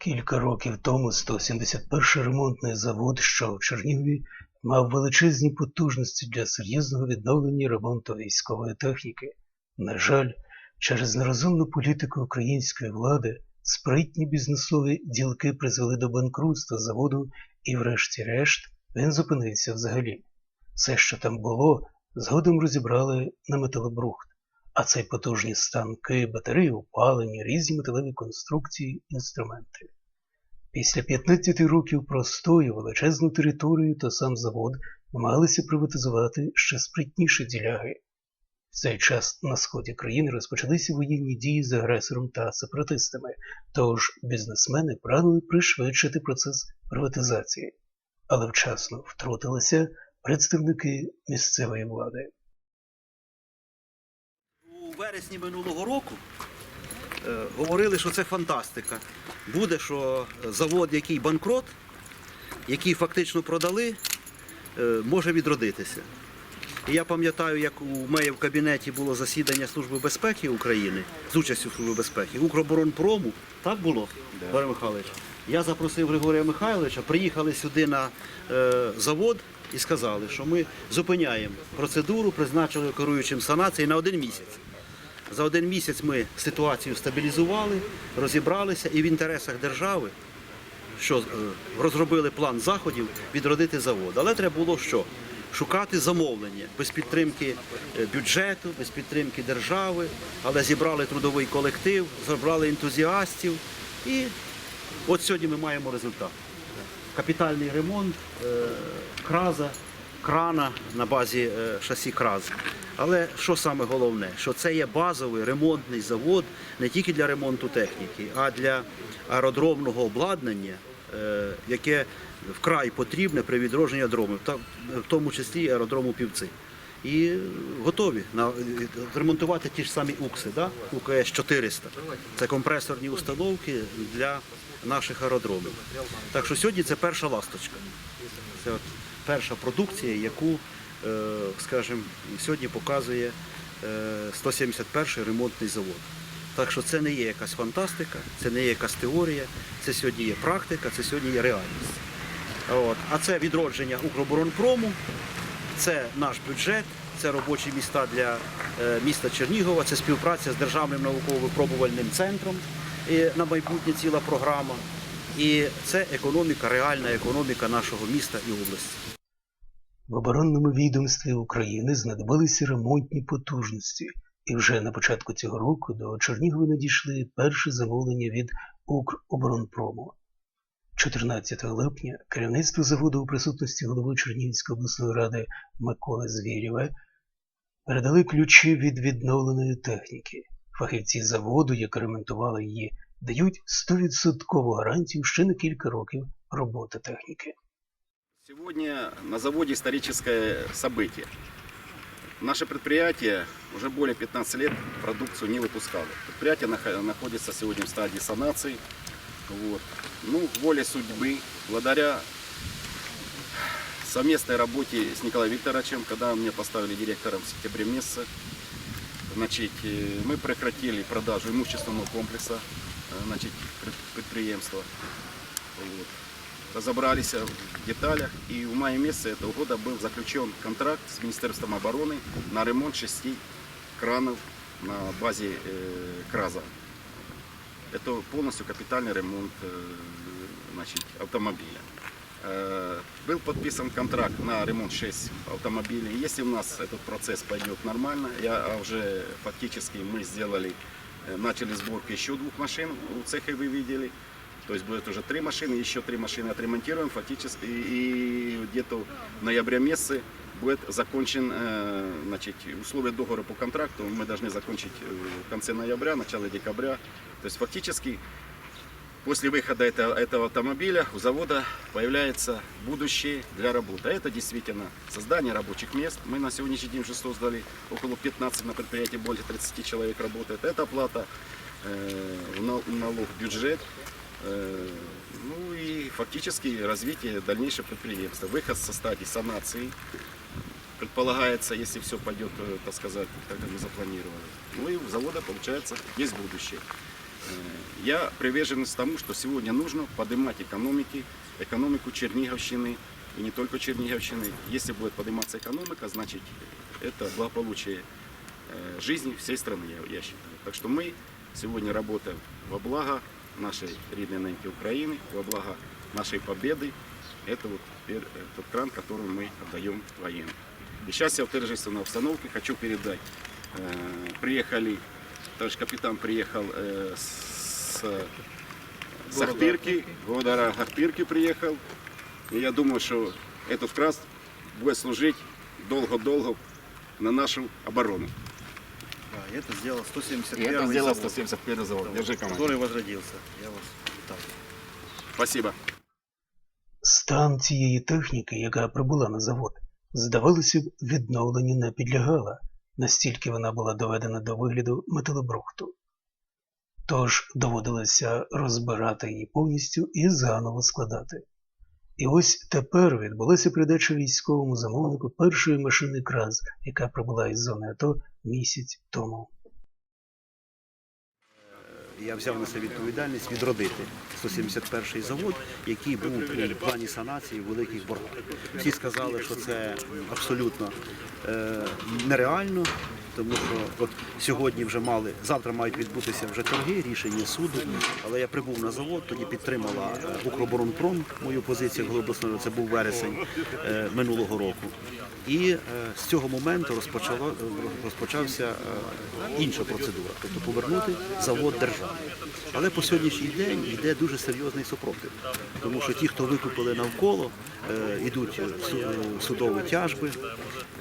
Кілька років тому 171-й ремонтний завод, що в Чернігові, мав величезні потужності для серйозного відновлення ремонту військової техніки. На жаль, через нерозумну політику української влади спритні бізнесові ділки призвели до банкрутства заводу і, врешті-решт, він зупинився взагалі. Все, що там було, згодом розібрали на металобрухт, а це потужні станки, батареї опалення, різні металеві конструкції, інструменти. Після 15 років простою величезну територію та сам завод намагалися приватизувати ще спритніші діляги. В цей час на сході країни розпочалися воєнні дії з агресором та сепаратистами, тож бізнесмени прагнули пришвидшити процес приватизації, але вчасно втрутилися представники місцевої влади. Вересні минулого року е, говорили, що це фантастика. Буде, що завод, який банкрот, який фактично продали, е, може відродитися. І я пам'ятаю, як у мене в кабінеті було засідання Служби безпеки України з участю Служби безпеки, Укроборонпрому. Так було, Григорій Михайлович? Я запросив Григорія Михайловича, приїхали сюди на е, завод і сказали, що ми зупиняємо процедуру, призначили керуючим санації на один місяць. За один місяць ми ситуацію стабілізували, розібралися і в інтересах держави, що е, розробили план заходів відродити завод. Але треба було що? Шукати замовлення без підтримки е, бюджету, без підтримки держави, але зібрали трудовий колектив, зібрали ентузіастів. І от сьогодні ми маємо результат. Капітальний ремонт е, краза, крана на базі е, шасі краз. Але що саме головне, що це є базовий ремонтний завод не тільки для ремонту техніки, а для аеродромного обладнання, е, яке вкрай потрібне при відродженні аеродромів, в тому числі аеродрому півці. І готові ремонтувати ті ж самі УКСи, да? УКС 400. Це компресорні установки для наших аеродромів. Так що сьогодні це перша ласточка. Це от перша продукція, яку, е, скажімо, сьогодні показує е, 171 ремонтний завод. Так що це не є якась фантастика, це не є якась теорія, це сьогодні є практика, це сьогодні є реальність. От. А це відродження Укроборонпрому, це наш бюджет, це робочі міста для е, міста Чернігова, це співпраця з Державним науково-випробувальним центром і на майбутнє ціла програма. І це економіка, реальна економіка нашого міста і області. В оборонному відомстві України знадобилися ремонтні потужності, і вже на початку цього року до Чернігова надійшли перші замовлення від Укроборонпрому. 14 липня керівництво заводу у присутності голови Чернігівської обласної ради Миколи Звєрєва передали ключі від відновленої техніки. Фахівці заводу, які ремонтували її, дають 100% гарантію ще на кілька років роботи техніки. Сегодня на заводе историческое событие. Наше предприятие уже более 15 лет продукцию не выпускало. Предприятие нах- находится сегодня в стадии санации. Вот. Ну, воле судьбы, благодаря совместной работе с Николаем Викторовичем, когда меня поставили директором в сентябре месяце, значит, э, мы прекратили продажу имущественного комплекса э, значит, пред- предприемства. Вот разобрались в деталях. И в мае месяце этого года был заключен контракт с Министерством обороны на ремонт шести кранов на базе э, КРАЗа. Это полностью капитальный ремонт э, значит, автомобиля. Э, Был подписан контракт на ремонт 6 автомобилей. Если у нас этот процесс пойдет нормально, я а уже фактически мы сделали, э, начали сборку еще двух машин, у цеха вы видели. То есть будет уже три машины, еще три машины отремонтируем фактически. И, и где-то в ноябре месяце будет закончен, э, значит, условия договора по контракту мы должны закончить э, в конце ноября, начало декабря. То есть фактически после выхода этого, этого автомобиля у завода появляется будущее для работы. А это действительно создание рабочих мест. Мы на сегодняшний день уже создали около 15 на предприятии, более 30 человек работает. Это оплата э, налог в бюджет. Э, Ну и фактически развитие дальнейшего предприятия. Выход со стадии санации. Предполагается, если все пойдет, э, так сказать, как мы запланировали. Ну и у завода, получается, есть будущее. Я приверженец тому, что сегодня нужно поднимать экономики, экономику Черниговщины и не только Черниговщины. Если будет подниматься экономика, значит это благополучие э, жизни всей страны, я считаю. Так что мы сегодня работаем во благо нашей родной неньки Украины, во благо нашей победы. Это вот тот кран, который мы отдаем военным. И сейчас я в торжественной обстановке хочу передать. Э, приехали, товарищ капитан приехал э, с, с Ахтырки, города Ахтырки приехал. И я думаю, что этот кран будет служить долго-долго на нашу оборону. Да, и это сделал И 171 это сделал завод, 171 завод. Держи команду. который возродился. Я вас вітаю. Спасибо. Стан цієї техніки, яка прибула на завод, здавалося б, відновленню не підлягала, настільки вона була доведена до вигляду металобрухту. Тож доводилося розбирати її повністю і заново складати. І ось тепер відбулася передача військовому замовнику першої машини КРАЗ, яка прибула із зони АТО місяць тому. Я взяв на себе відповідальність відродити 171 завод, який був у плані санації великих боргах. Всі сказали, що це абсолютно е, нереально, тому що от сьогодні вже мали, завтра мають відбутися вже торги, рішення суду. Але я прибув на завод, тоді підтримала е, Укроборонпром мою позицію голови обласної, це був вересень е, минулого року. І е, з цього моменту розпочало, розпочався інша процедура, тобто повернути завод державі. Але по сьогоднішній день йде дуже серйозний супротив, тому що ті, хто викупили навколо, йдуть судові тяжби.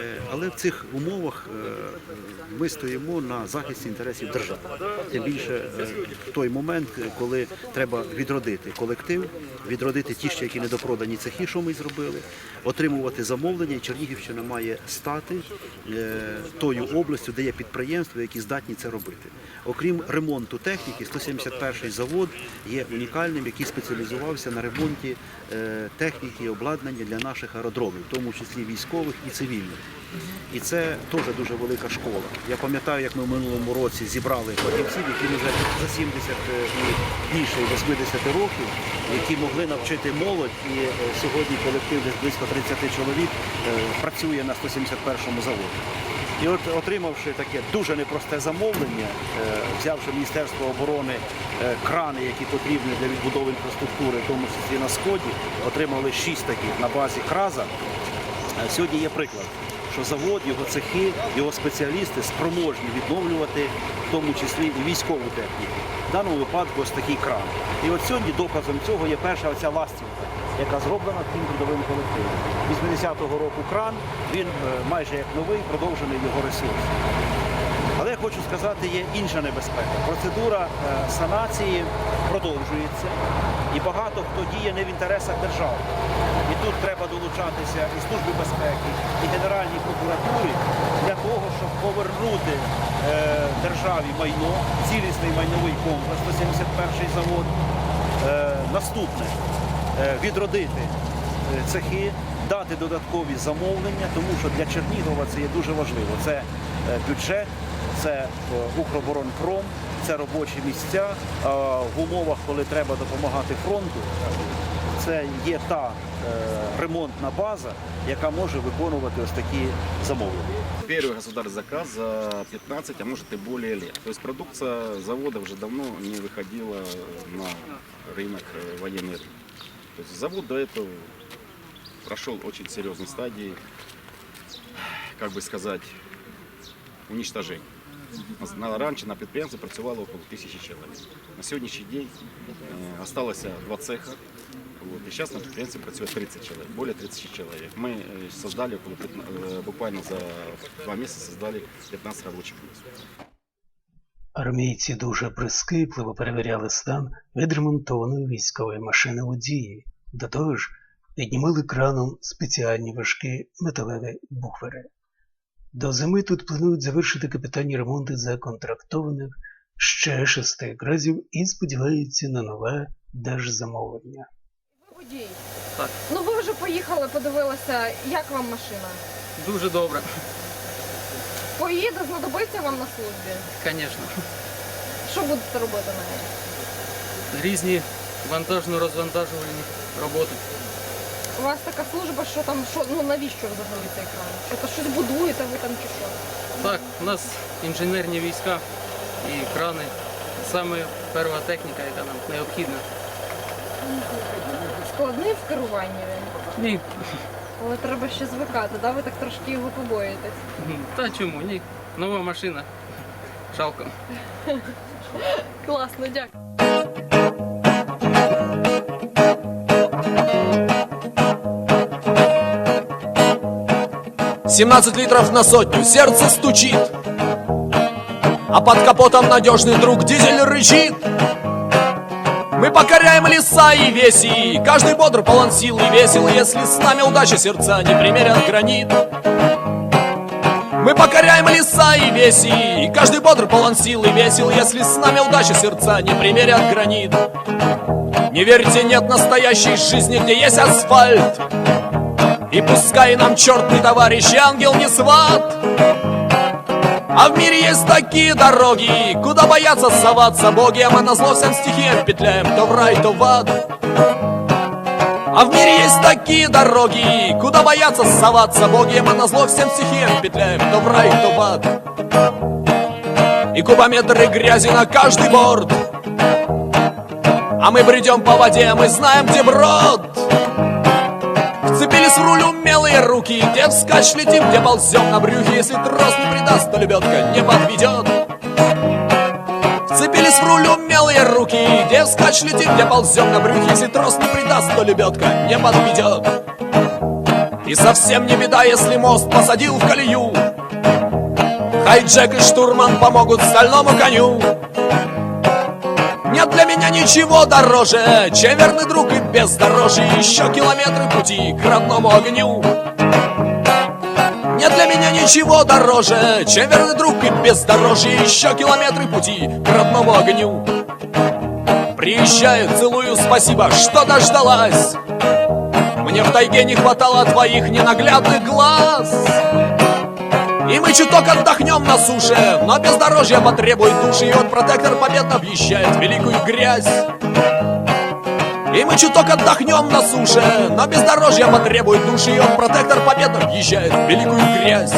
Е, Але в цих умовах е, ми стоїмо на захисті інтересів держави. Тим більше е, в той момент, коли треба відродити колектив, відродити ті ще, які недопродані цехи, що ми зробили, отримувати замовлення. І Чернігівщина має стати тою областю, де є підприємства, які здатні це робити. Окрім ремонту техніки, 171-й завод є унікальним, який спеціалізувався на ремонті техніки і обладнання для наших аеродромів, в тому числі військових і цивільних. І це теж дуже велика школа. Я пам'ятаю, як ми в минулому році зібрали фахівців, які вже за 70 і більше 80 років, які могли навчити молодь. І е, сьогодні колектив близько 30 чоловік е, працює на 171 заводі. І от отримавши таке дуже непросте замовлення, е, взявши Міністерство оборони е, крани, які потрібні для відбудови інфраструктури, в тому числі на сході, отримали шість таких на базі краза. Е, Сьогодні є приклад, що завод, його цехи, його спеціалісти спроможні відновлювати в тому числі і військову техніку. В даному випадку ось такий кран. І от сьогодні доказом цього є перша оця ластівка, яка зроблена тим трудовим колективом. 80-го року кран, він е, майже як новий, продовжений його ресурс. Але я хочу сказати, є інша небезпека. Процедура е, санації продовжується, і багато хто діє не в інтересах держави. І тут треба долучатися і Службі безпеки, і Генеральній прокуратурі для того, щоб повернути е, державі майно, цілісний майновий комплекс, 171 завод. Е, наступне е, відродити цехи, дати додаткові замовлення, тому що для Чернігова це є дуже важливо. Це бюджет, це Укроборонпром, це робочі місця. А В умовах, коли треба допомагати фронту, це є та е, ремонтна база, яка може виконувати ось такі замовлення. Первый государственный заказ за 15, а может и более лет. То есть продукция завода уже давно не выходила на рынок э, военный рынок. То есть завод до этого прошел очень серьезной стадии, как бы сказать, уничтожения. На- Раньше на підприємстві працювало около тисячі чоловік. На сьогоднішній день е, два цеха. Вот. И сейчас на підприємстві працює 30 чоловік, более 30 чоловік. Ми е, создали около 15, е, буквально за два місяці создали 15 робочих місць. Армійці дуже прискіпливо перевіряли стан відремонтованої військової машини у дії. До того ж, піднімали краном спеціальні важкі металеві буфери. До зими тут планують завершити капітальні ремонти законтрактованих ще шести кразів і сподіваються на нове держзамовлення. Водій. Так. Ну ви вже поїхали, подивилися, як вам машина? Дуже добре, Поїде, знадобиться вам на службі. звісно. Що будете робити на ній? Різні вантажно-розвантажувальні роботи. У вас така служба, що там, що, ну навіщо взагалі цей кран? Що то щось будуєте ви там чи що? Так, у нас інженерні війська і крани. Саме перша техніка, яка нам необхідна. Складний в керуванні він. Ні. Але треба ще звикати, да? ви так трошки його побоїтесь. Та чому? Ні. Нова машина. Шалком. Класно, дякую. 17 литров на сотню, сердце стучит. А под капотом надежный друг дизель рычит. Мы покоряем леса и веси Каждый бодр полон сил и весел Если с нами удача сердца не примерят гранит. Мы покоряем леса и веси Каждый бодр полон сил и весел Если с нами удача сердца не примерят гранит. Не верьте, нет настоящей жизни, где есть асфальт и пускай нам черт не товарищ, ангел не сват. А в мире есть такие дороги, куда боятся соваться боги А мы на зло всем стихиям петляем, то в рай, то в ад. А в мире есть такие дороги, куда боятся соваться боги А мы на зло всем стихиям петляем, то в рай, то в ад. И кубометры грязи на каждый борт. А мы бредем по воде, мы знаем, где брод Вцепились в руль умелые руки. Где вскачь летим, где ползем на брюхе. Если трос не придаст, то лебедка не подведет. Вцепились в руль умелые руки. Где вскачь летим, где ползем на брюхе. Если трос не придаст, то лебедка не подведет. И совсем не беда, если мост посадил в колею. Хайджек и штурман помогут стальному коню нет для меня ничего дороже, чем верный друг и бездорожье Еще километры пути к родному огню. Нет для меня ничего дороже, чем верный друг и бездорожье Еще километры пути к родному огню. Приезжаю, целую, спасибо, что дождалась. Мне в тайге не хватало твоих ненаглядных глаз и мы чуток отдохнем на суше Но бездорожье потребует души И вот протектор победно в великую грязь. И мы чуток отдохнем на суше Но бездорожье потребует души И вот протектор победно въезжает великую грязь